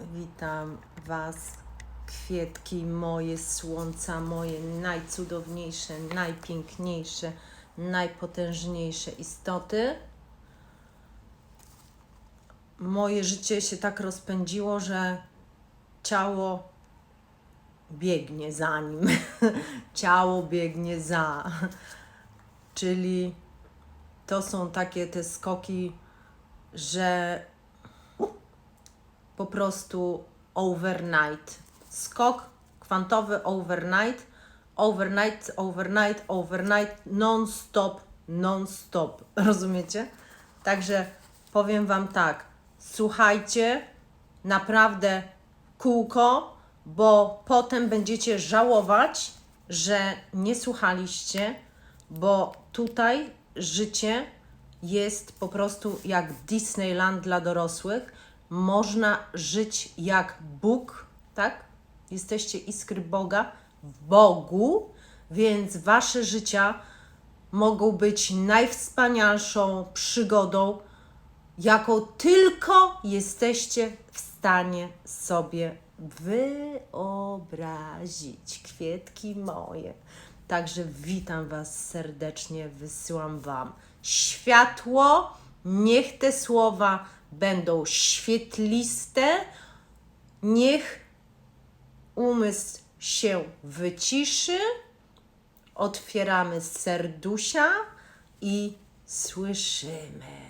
Witam Was, kwietki moje, słońca moje, najcudowniejsze, najpiękniejsze, najpotężniejsze istoty. Moje życie się tak rozpędziło, że ciało biegnie za nim. ciało biegnie za. Czyli to są takie te skoki, że po prostu overnight. Skok kwantowy overnight, overnight, overnight, overnight, non-stop, non-stop. Rozumiecie? Także powiem Wam tak, słuchajcie naprawdę kółko, bo potem będziecie żałować, że nie słuchaliście, bo tutaj życie jest po prostu jak Disneyland dla dorosłych. Można żyć jak Bóg, tak? Jesteście iskry Boga w Bogu, więc wasze życia mogą być najwspanialszą przygodą, jaką tylko jesteście w stanie sobie wyobrazić. Kwietki moje. Także witam Was serdecznie, wysyłam Wam światło. Niech te słowa będą świetliste. Niech umysł się wyciszy. Otwieramy serdusia i słyszymy.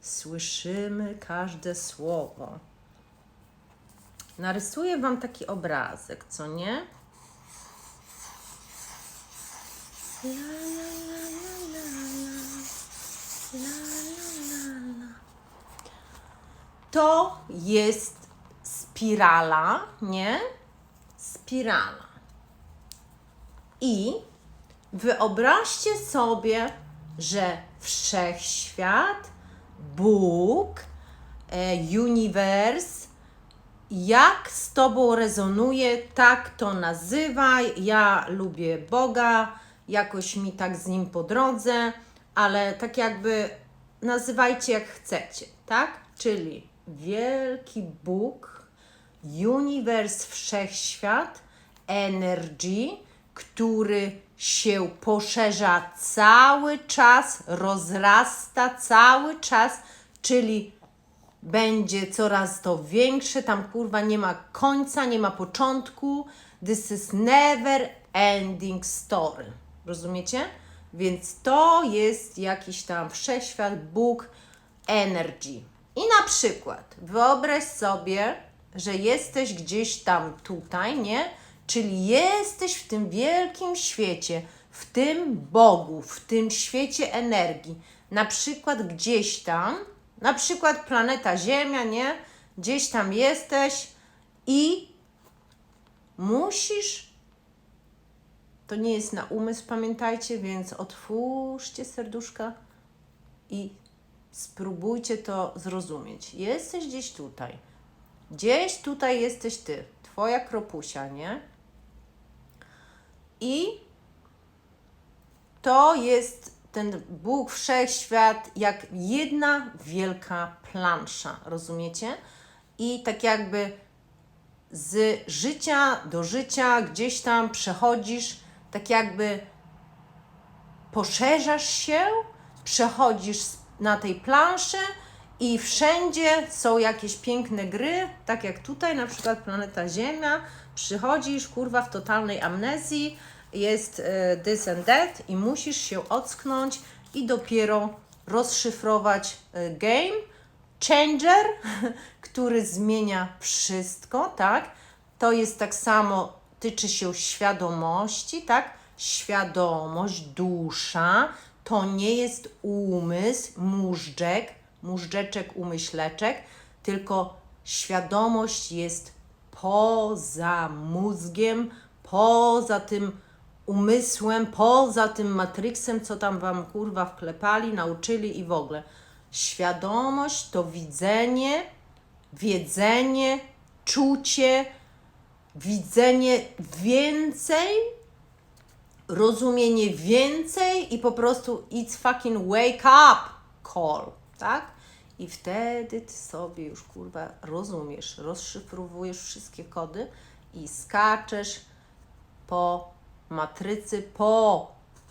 Słyszymy każde słowo. Narysuję Wam taki obrazek, co nie? La, la, la, la, la, la. La, la, la, la. To jest spirala, nie? Spirala. I wyobraźcie sobie, że wszechświat, Bóg, e, uniwers, jak z Tobą rezonuje, tak to nazywaj. Ja lubię Boga, jakoś mi tak z Nim po drodze, ale tak jakby nazywajcie jak chcecie, tak? Czyli wielki Bóg, uniwers, wszechświat, energy, który się poszerza cały czas, rozrasta cały czas, czyli będzie coraz to większe, tam kurwa nie ma końca, nie ma początku. This is never ending story. Rozumiecie? Więc to jest jakiś tam wszechświat, Bóg, energy. I na przykład wyobraź sobie, że jesteś gdzieś tam tutaj, nie? Czyli jesteś w tym wielkim świecie, w tym Bogu, w tym świecie energii. Na przykład gdzieś tam, na przykład planeta Ziemia, nie? Gdzieś tam jesteś i musisz. To nie jest na umysł, pamiętajcie, więc otwórzcie serduszka i spróbujcie to zrozumieć. Jesteś gdzieś tutaj. Gdzieś tutaj jesteś ty, twoja kropusia, nie? I to jest ten Bóg, wszechświat, jak jedna wielka plansza, rozumiecie? I tak jakby z życia do życia gdzieś tam przechodzisz, tak jakby poszerzasz się, przechodzisz na tej planszy i wszędzie są jakieś piękne gry, tak jak tutaj, na przykład planeta Ziemia, przychodzisz, kurwa, w totalnej amnezji, jest e, this and that i musisz się ocknąć i dopiero rozszyfrować e, game changer, który zmienia wszystko, tak? To jest tak samo, tyczy się świadomości, tak? Świadomość, dusza, to nie jest umysł, móżdżek, móżdżeczek, umyśleczek, tylko świadomość jest poza mózgiem, poza tym umysłem, poza tym matrixem, co tam wam kurwa wklepali, nauczyli i w ogóle. Świadomość to widzenie, wiedzenie, czucie, widzenie więcej, rozumienie więcej i po prostu it's fucking wake up call, tak? I wtedy ty sobie już kurwa rozumiesz, rozszyfrowujesz wszystkie kody i skaczesz po matrycy, po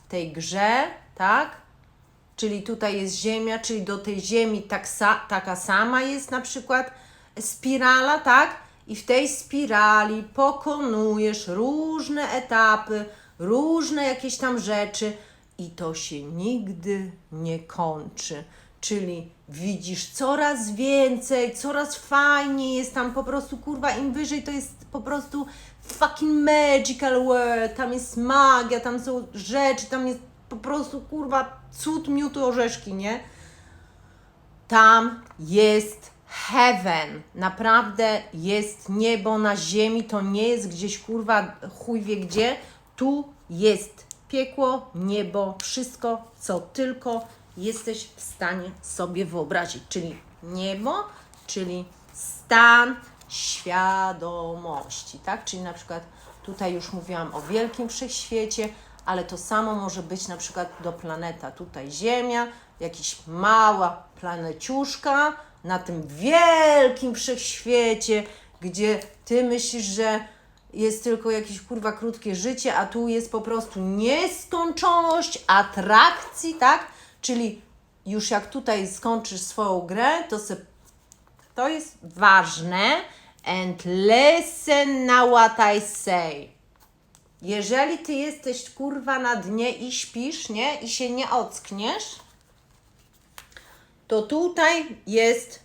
tej grze, tak? Czyli tutaj jest Ziemia, czyli do tej Ziemi tak sa, taka sama jest na przykład spirala, tak? I w tej spirali pokonujesz różne etapy, różne jakieś tam rzeczy i to się nigdy nie kończy. Czyli widzisz coraz więcej, coraz fajniej jest tam po prostu, kurwa, im wyżej to jest po prostu fucking magical world, tam jest magia, tam są rzeczy, tam jest po prostu, kurwa, cud, miód, orzeszki, nie? Tam jest heaven. Naprawdę jest niebo na ziemi. To nie jest gdzieś kurwa chuj wie gdzie. Tu jest piekło, niebo, wszystko, co tylko jesteś w stanie sobie wyobrazić. Czyli niebo, czyli stan świadomości, tak? Czyli na przykład tutaj już mówiłam o wielkim wszechświecie, ale to samo może być na przykład do planeta. Tutaj Ziemia, jakiś mała planeciuszka na tym wielkim wszechświecie, gdzie ty myślisz, że jest tylko jakieś kurwa krótkie życie, a tu jest po prostu nieskończoność atrakcji, tak? Czyli już jak tutaj skończysz swoją grę, to se to jest ważne. And listen now what I say. Jeżeli ty jesteś kurwa na dnie i śpisz, nie? I się nie ockniesz, to tutaj jest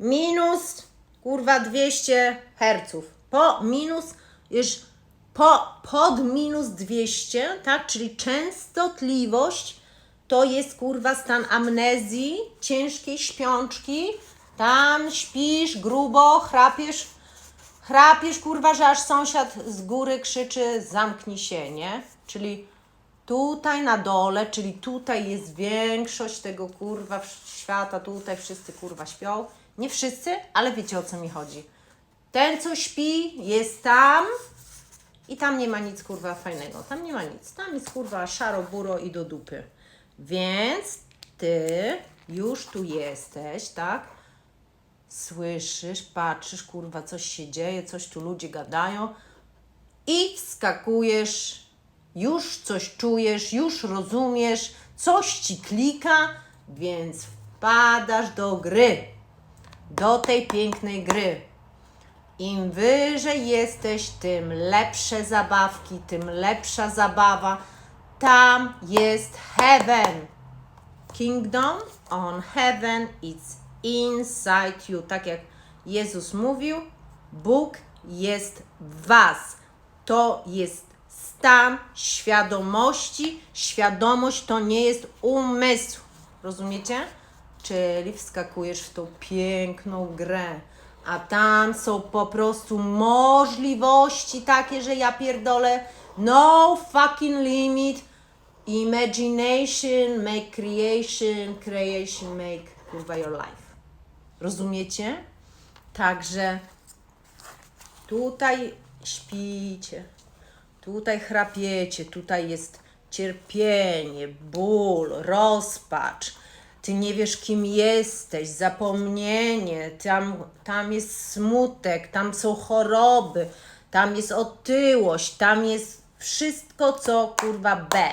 minus kurwa 200 herców. Po minus już po, pod minus 200, tak? Czyli częstotliwość to jest kurwa stan amnezji, ciężkiej śpiączki. Tam śpisz grubo, chrapiesz, chrapiesz kurwa, że aż sąsiad z góry krzyczy zamknij się, nie? Czyli tutaj na dole, czyli tutaj jest większość tego kurwa świata, tutaj wszyscy kurwa śpią. Nie wszyscy, ale wiecie o co mi chodzi. Ten, co śpi, jest tam i tam nie ma nic kurwa fajnego. Tam nie ma nic. Tam jest kurwa szaro, buro i do dupy. Więc ty już tu jesteś, tak? Słyszysz, patrzysz, kurwa, coś się dzieje, coś tu ludzie gadają i wskakujesz, już coś czujesz, już rozumiesz, coś ci klika, więc wpadasz do gry, do tej pięknej gry. Im wyżej jesteś, tym lepsze zabawki, tym lepsza zabawa. Tam jest heaven. Kingdom on heaven, it's inside you. Tak jak Jezus mówił, Bóg jest w Was. To jest stan świadomości. Świadomość to nie jest umysł. Rozumiecie? Czyli wskakujesz w tą piękną grę. A tam są po prostu możliwości takie, że ja pierdolę. No fucking limit. Imagination make creation, creation make kurwa your life. Rozumiecie? Także tutaj śpicie, tutaj chrapiecie, tutaj jest cierpienie, ból, rozpacz. Ty nie wiesz, kim jesteś, zapomnienie, tam, tam jest smutek, tam są choroby, tam jest otyłość, tam jest wszystko, co kurwa B.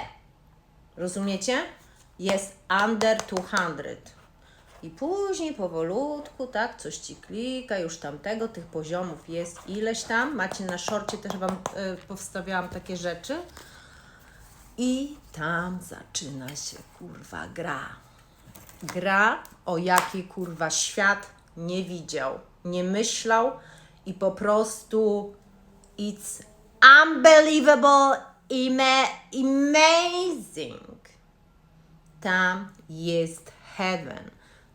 Rozumiecie? Jest under 200. I później powolutku, tak, coś ci klika, już tamtego, tych poziomów jest ileś tam. Macie na szorcie też Wam y, powstawiałam takie rzeczy. I tam zaczyna się kurwa gra. Gra, o jakiej kurwa świat nie widział, nie myślał i po prostu it's unbelievable, amazing. Tam jest heaven,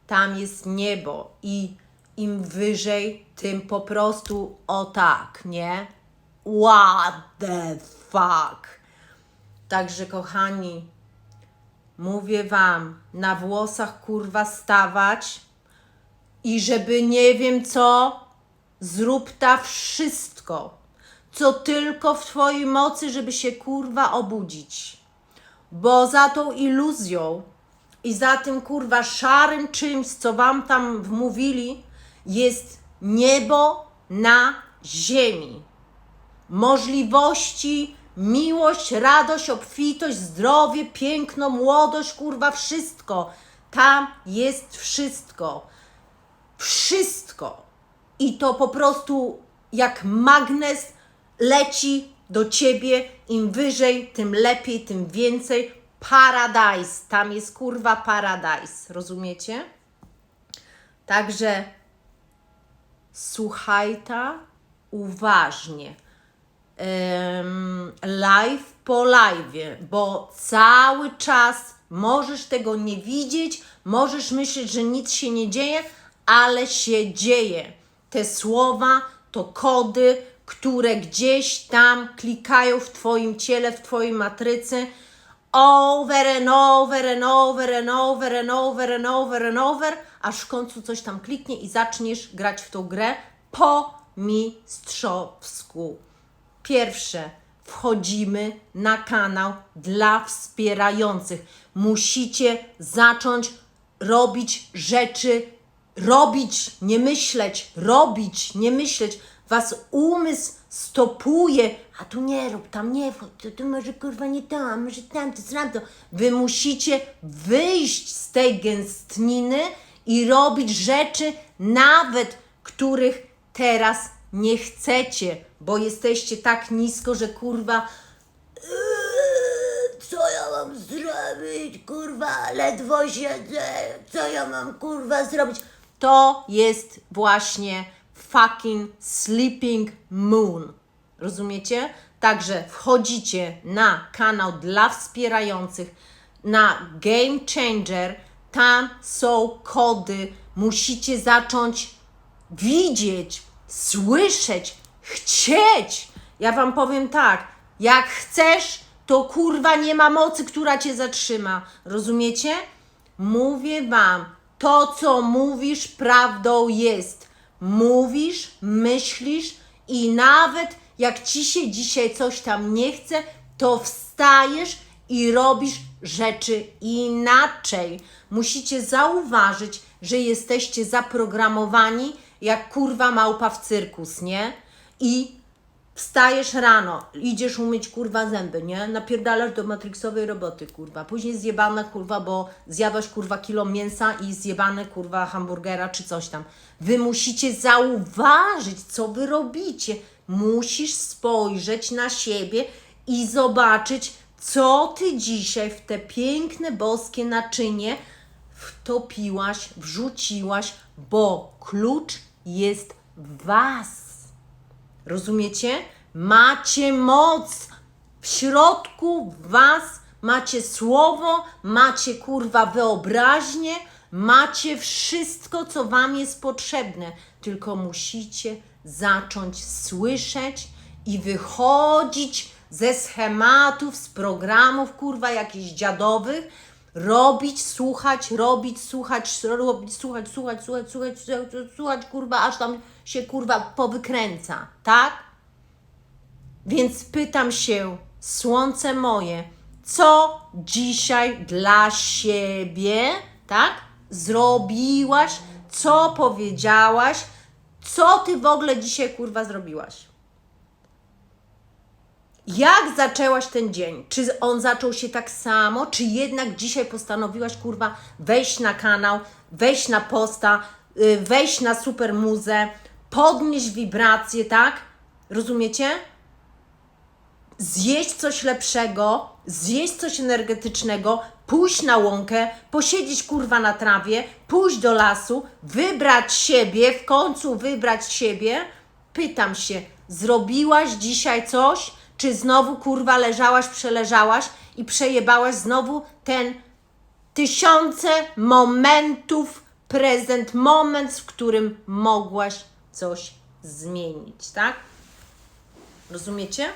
tam jest niebo i im wyżej, tym po prostu o tak, nie? What the fuck? Także kochani, mówię wam, na włosach kurwa stawać i żeby nie wiem co, zrób ta wszystko, co tylko w twojej mocy, żeby się kurwa obudzić. Bo za tą iluzją I za tym kurwa szarym czymś, co wam tam wmówili, jest niebo na ziemi. Możliwości, miłość, radość, obfitość, zdrowie, piękno, młodość, kurwa, wszystko. Tam jest wszystko. Wszystko. I to po prostu jak magnes leci do ciebie. Im wyżej, tym lepiej, tym więcej. Paradise. Tam jest kurwa paradise. Rozumiecie? Także słuchaj ta uważnie. Live po live, bo cały czas możesz tego nie widzieć, możesz myśleć, że nic się nie dzieje, ale się dzieje. Te słowa to kody, które gdzieś tam klikają w Twoim ciele, w Twojej matrycy. Over and over and over and over and over and over and over, aż w końcu coś tam kliknie i zaczniesz grać w tą grę po mistrzowsku. Pierwsze, wchodzimy na kanał dla wspierających. Musicie zacząć robić rzeczy, robić, nie myśleć, robić, nie myśleć. Was umysł stopuje, a tu nie rób, tam nie wchodź, to, to może kurwa nie a może tamto, to. Wy musicie wyjść z tej gęstniny i robić rzeczy, nawet których teraz nie chcecie, bo jesteście tak nisko, że kurwa Eee, co ja mam zrobić, kurwa, ledwo siedzę, co ja mam, kurwa, zrobić? To jest właśnie fucking sleeping moon. Rozumiecie? Także wchodzicie na kanał dla wspierających, na Game Changer, tam są kody, musicie zacząć widzieć, słyszeć, chcieć. Ja wam powiem tak, jak chcesz, to kurwa nie ma mocy, która cię zatrzyma. Rozumiecie? Mówię wam, to co mówisz prawdą jest. Mówisz, myślisz i nawet jak ci się dzisiaj coś tam nie chce, to wstajesz i robisz rzeczy inaczej. Musicie zauważyć, że jesteście zaprogramowani jak kurwa małpa w cyrkus, nie? I wstajesz rano, idziesz umyć kurwa zęby, nie? Napierdalasz do matrixowej roboty, kurwa. Później zjebana kurwa, bo zjadłaś kurwa kilo mięsa i zjebane kurwa hamburgera czy coś tam. Wy musicie zauważyć, co wy robicie. Musisz spojrzeć na siebie i zobaczyć, co ty dzisiaj w te piękne boskie naczynie wtopiłaś, wrzuciłaś, bo klucz jest w was. Rozumiecie? Macie moc w środku was, macie słowo, macie kurwa wyobraźnię, macie wszystko, co wam jest potrzebne. Tylko musicie zacząć słyszeć i wychodzić ze schematów, z programów, kurwa, jakichś dziadowych, robić, słuchać, robić, słuchać, robić, słuchać, słuchać, słuchać, słuchać, słuchać, słuchać, kurwa, aż tam się kurwa powykręca, tak? Więc pytam się, słońce moje, co dzisiaj dla siebie, tak? Zrobiłaś, co powiedziałaś, co ty w ogóle dzisiaj kurwa zrobiłaś? Jak zaczęłaś ten dzień? Czy on zaczął się tak samo? Czy jednak dzisiaj postanowiłaś, kurwa, wejść na kanał, wejść na posta, y, wejść na super muzę, podnieść wibracje, tak? Rozumiecie? Zjeść coś lepszego, zjeść coś energetycznego, pójść na łąkę, posiedzieć kurwa na trawie, pójść do lasu, wybrać siebie, w końcu wybrać siebie. Pytam się, zrobiłaś dzisiaj coś? Czy znowu kurwa leżałaś, przeleżałaś i przejebałaś znowu ten tysiące momentów, prezent, moment, w którym mogłaś coś zmienić, tak? Rozumiecie?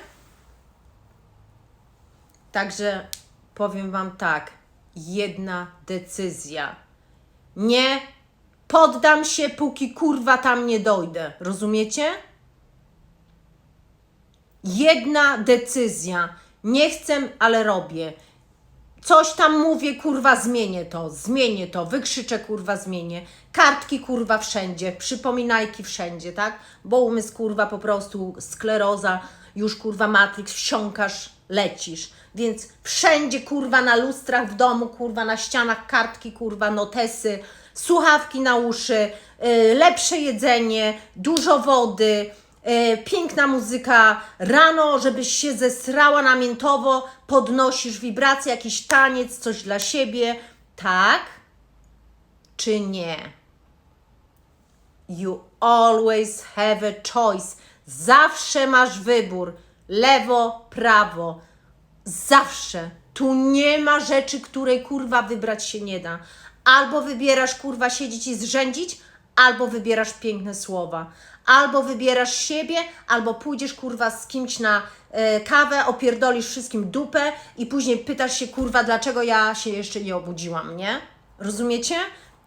Także powiem Wam tak, jedna decyzja. Nie poddam się, póki kurwa tam nie dojdę. Rozumiecie? Jedna decyzja. Nie chcę, ale robię. coś tam mówię, kurwa, zmienię to, zmienię to, wykrzyczę, kurwa, zmienię. Kartki, kurwa, wszędzie, przypominajki wszędzie, tak? Bo umysł, kurwa, po prostu skleroza, już, kurwa, Matrix, wsiąkasz, lecisz. Więc wszędzie, kurwa, na lustrach w domu, kurwa, na ścianach kartki, kurwa, notesy, słuchawki na uszy, y, lepsze jedzenie, dużo wody, piękna muzyka. Rano, żebyś się zesrała namiętowo, podnosisz wibracje, jakiś taniec, coś dla siebie. Tak czy nie? You always have a choice. Zawsze masz wybór. Lewo, prawo. Zawsze. Tu nie ma rzeczy, której kurwa wybrać się nie da. Albo wybierasz kurwa siedzieć i zrzędzić, albo wybierasz piękne słowa. Albo wybierasz siebie, albo pójdziesz kurwa z kimś na e, kawę, opierdolisz wszystkim dupę i później pytasz się kurwa, dlaczego ja się jeszcze nie obudziłam, nie? Rozumiecie?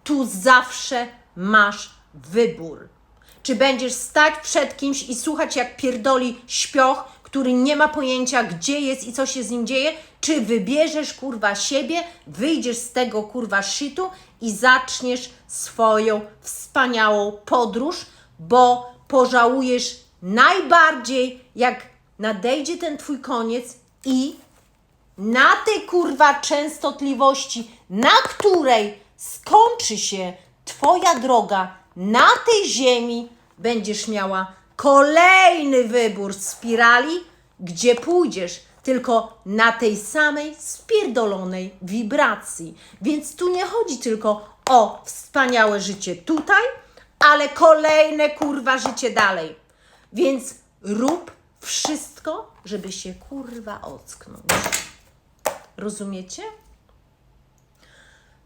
Tu zawsze masz wybór. Czy będziesz stać przed kimś i słuchać, jak pierdoli śpioch, który nie ma pojęcia, gdzie jest i co się z nim dzieje? Czy wybierzesz kurwa siebie, wyjdziesz z tego kurwa shitu i zaczniesz swoją wspaniałą podróż, bo pożałujesz najbardziej, jak nadejdzie ten twój koniec i na tej kurwa częstotliwości, na której skończy się Twoja droga na tej ziemi, będziesz miała kolejny wybór spirali, gdzie pójdziesz tylko na tej samej spierdolonej wibracji. Więc tu nie chodzi tylko o wspaniałe życie tutaj, ale kolejne kurwa życie dalej. Więc rób wszystko, żeby się kurwa ocknąć. Rozumiecie?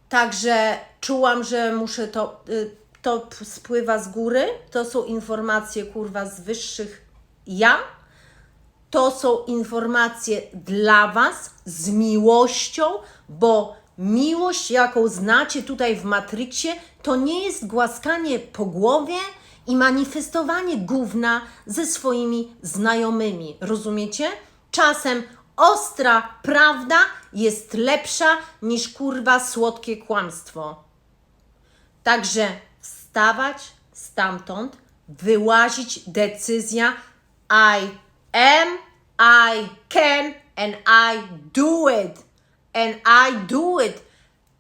Także czułam, że muszę to. y, To spływa z góry. To są informacje kurwa z wyższych ja. To są informacje dla Was z miłością, bo miłość, jaką znacie tutaj w Matrixie, to nie jest głaskanie po głowie i manifestowanie gówna ze swoimi znajomymi. Rozumiecie? Czasem ostra prawda jest lepsza niż kurwa słodkie kłamstwo. Także wstawać stamtąd, wyłazić decyzja I am, I can and I do it. And I do it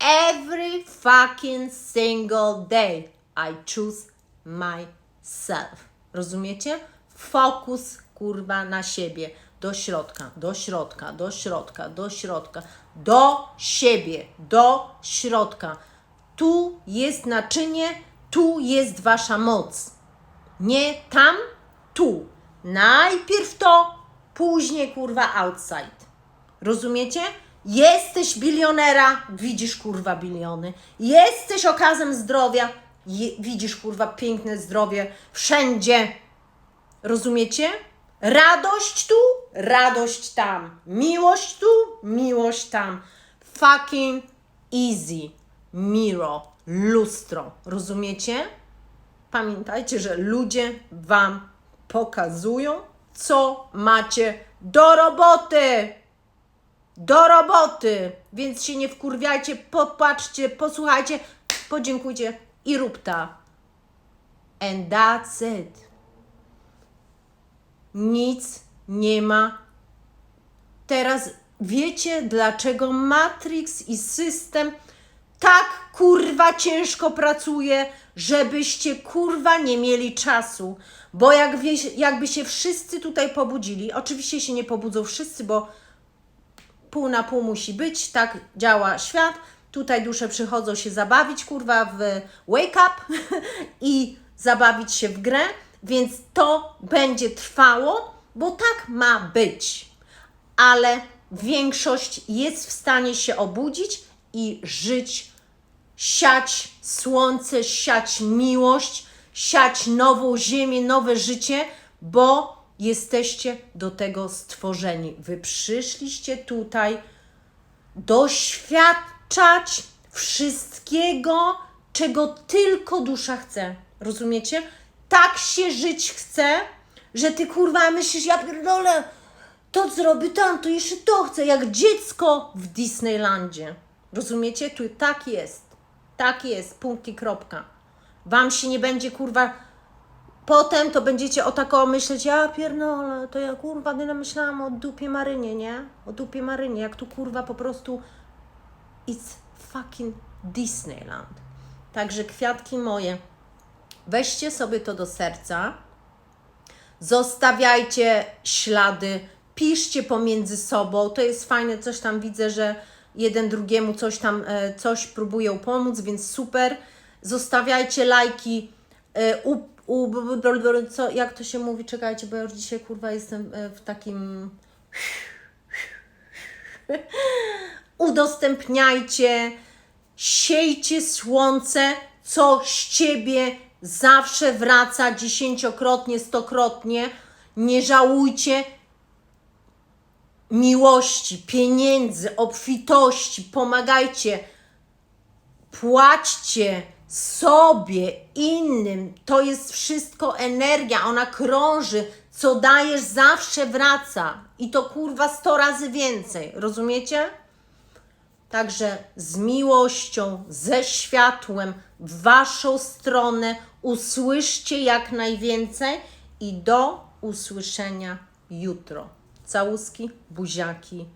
every fucking single day. I choose myself. Rozumiecie? Fokus kurwa na siebie. Do środka, do środka, do środka, do środka, do siebie, do środka. Tu jest naczynie, tu jest wasza moc. Nie tam, tu. Najpierw to, później kurwa outside. Rozumiecie? Jesteś bilionera, widzisz kurwa biliony. Jesteś okazem zdrowia, je, widzisz kurwa piękne zdrowie wszędzie. Rozumiecie? Radość tu, radość tam. Miłość tu, miłość tam. Fucking easy. Miro, lustro. Rozumiecie? Pamiętajcie, że ludzie Wam pokazują, co macie do roboty. Do roboty. Więc się nie wkurwiajcie, popatrzcie, posłuchajcie, podziękujcie i rób ta. And that's it. Nic nie ma. Teraz wiecie, dlaczego Matrix i system tak kurwa ciężko pracuje, żebyście kurwa nie mieli czasu. Bo jak wie, jakby się wszyscy tutaj pobudzili, oczywiście się nie pobudzą wszyscy, bo pół na pół musi być, tak działa świat. Tutaj dusze przychodzą się zabawić, kurwa, w wake up i zabawić się w grę, więc to będzie trwało, bo tak ma być. Ale większość jest w stanie się obudzić i żyć, siać słońce, siać miłość, siać nową ziemię, nowe życie, bo jesteście do tego stworzeni. Wy przyszliście tutaj doświadczać wszystkiego, czego tylko dusza chce. Rozumiecie? Tak się żyć chce, że ty kurwa myślisz, ja pierdolę, to zrobi tamto, jeszcze to chcę, jak dziecko w Disneylandzie. Rozumiecie? Tu tak jest. Tak jest, punkt i kropka. Wam się nie będzie kurwa. Potem to będziecie o tako myśleć, ja pierdolę, to ja kurwa nie myślałam o dupie Marynie, nie? O dupie Marynie, jak tu kurwa po prostu it's fucking Disneyland. Także kwiatki moje, weźcie sobie to do serca, zostawiajcie ślady, piszcie pomiędzy sobą, to jest fajne, coś tam widzę, że jeden drugiemu coś tam, e, coś próbują pomóc, więc super. Zostawiajcie lajki, e, u, co, jak to się mówi, czekajcie, bo ja już dzisiaj kurwa jestem e, w takim udostępniajcie, siejcie słońce, co z ciebie zawsze wraca dziesięciokrotnie, stokrotnie. Nie żałujcie miłości, pieniędzy, obfitości, pomagajcie, płaćcie sobie, innym. To jest wszystko energia, ona krąży. Co dajesz, zawsze wraca. I to kurwa sto razy więcej. Rozumiecie? Także z miłością, ze światłem w Waszą stronę usłyszcie jak najwięcej i do usłyszenia jutro. Całuski, buziaki,